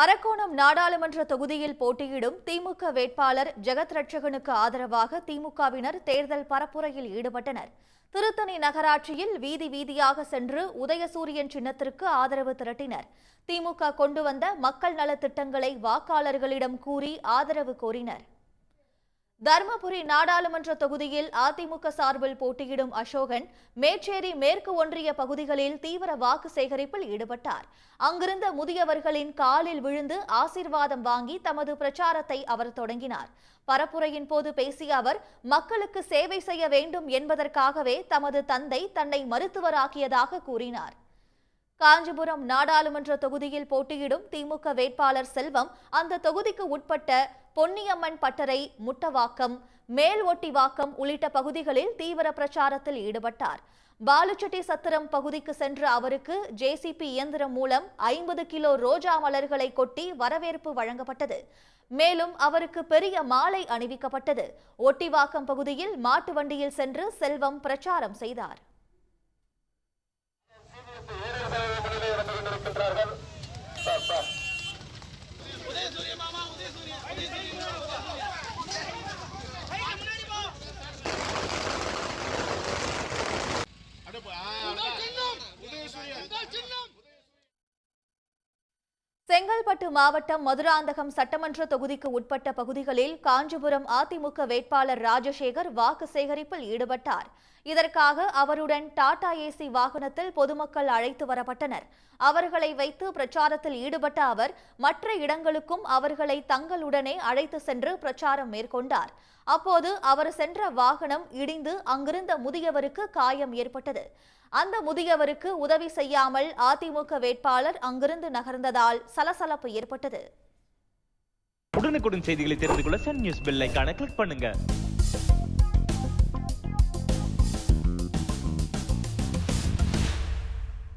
அரக்கோணம் நாடாளுமன்ற தொகுதியில் போட்டியிடும் திமுக வேட்பாளர் ஜெகத் ரட்சகனுக்கு ஆதரவாக திமுகவினர் தேர்தல் பரப்புரையில் ஈடுபட்டனர். திருத்தணி நகராட்சியில் வீதி வீதியாக சென்று உதயசூரியன் சின்னத்திற்கு ஆதரவு திரட்டினர். திமுக கொண்டு வந்த மக்கள் நலத் திட்டங்களை வாக்காளர்களிடம் கூறி ஆதரவு கோரினர். தருமபுரி நாடாளுமன்ற தொகுதியில் அதிமுக சார்பில் போட்டியிடும் அசோகன் மேச்சேரி மேற்கு ஒன்றிய பகுதிகளில் தீவிர வாக்கு சேகரிப்பில் ஈடுபட்டார். அங்கிருந்த முதியவர்களின் காலில் விழுந்து ஆசீர்வாதம் வாங்கி தமது பிரச்சாரத்தை அவர் தொடங்கினார். பரப்புரையின் போது பேசிய அவர் மக்களுக்கு சேவை செய்ய வேண்டும் என்பதற்காகவே தமது தந்தை தன்னை மருத்துவராக்கியதாக கூறினார். காஞ்சிபுரம் நாடாளுமன்ற தொகுதியில் போட்டியிடும் திமுக வேட்பாளர் செல்வம் அந்த தொகுதிக்கு உட்பட்ட பொன்னியம்மன் பட்டறை முட்டவாக்கம் மேல் ஒட்டிவாக்கம் உள்ளிட்ட பகுதிகளில் தீவிர பிரச்சாரத்தில் ஈடுபட்டார். பாலுச்செட்டி சத்திரம் பகுதிக்கு சென்ற அவருக்கு ஜேசிபி இயந்திரம் மூலம் ஐம்பது கிலோ ரோஜா மலர்களை கொட்டி வரவேற்பு வழங்கப்பட்டது. மேலும் அவருக்கு பெரிய மாலை அணிவிக்கப்பட்டது. ஒட்டிவாக்கம் பகுதியில் மாட்டு வண்டியில் சென்று செல்வம் பிரச்சாரம் செய்தார். செங்கல்பட்டு மாவட்டம் மதுராந்தகம் சட்டமன்ற தொகுதிக்கு உட்பட்ட பகுதிகளில் காஞ்சிபுரம் அதிமுக வேட்பாளர் ராஜசேகர் வாக்கு சேகரிப்பில் ஈடுபட்டார். இதற்காக அவருடன் டாடா ஏசி வாகனத்தில் பொதுமக்கள் அழைத்து வரப்பட்டனர். அவர்களை வைத்து பிரச்சாரத்தில் ஈடுபட்ட அவர் மற்ற இடங்களுக்கும் அவர்களை தங்களுடனே அழைத்து சென்று பிரச்சாரம் மேற்கொண்டார். அப்போது அவர் சென்ற வாகனம் இடிந்து அங்கிருந்த முதியவருக்கு காயம் ஏற்பட்டது. அந்த முதியவருக்கு உதவி செய்யாமல் அதிமுக வேட்பாளர் அங்கிருந்து நகர்ந்ததால் சலசலப்பு ஏற்பட்டது. உடனுக்குடன் செய்திகளை தெரிந்து கொள்ள சன் நியூஸ் பெல் கிளிக் பண்ணுங்க.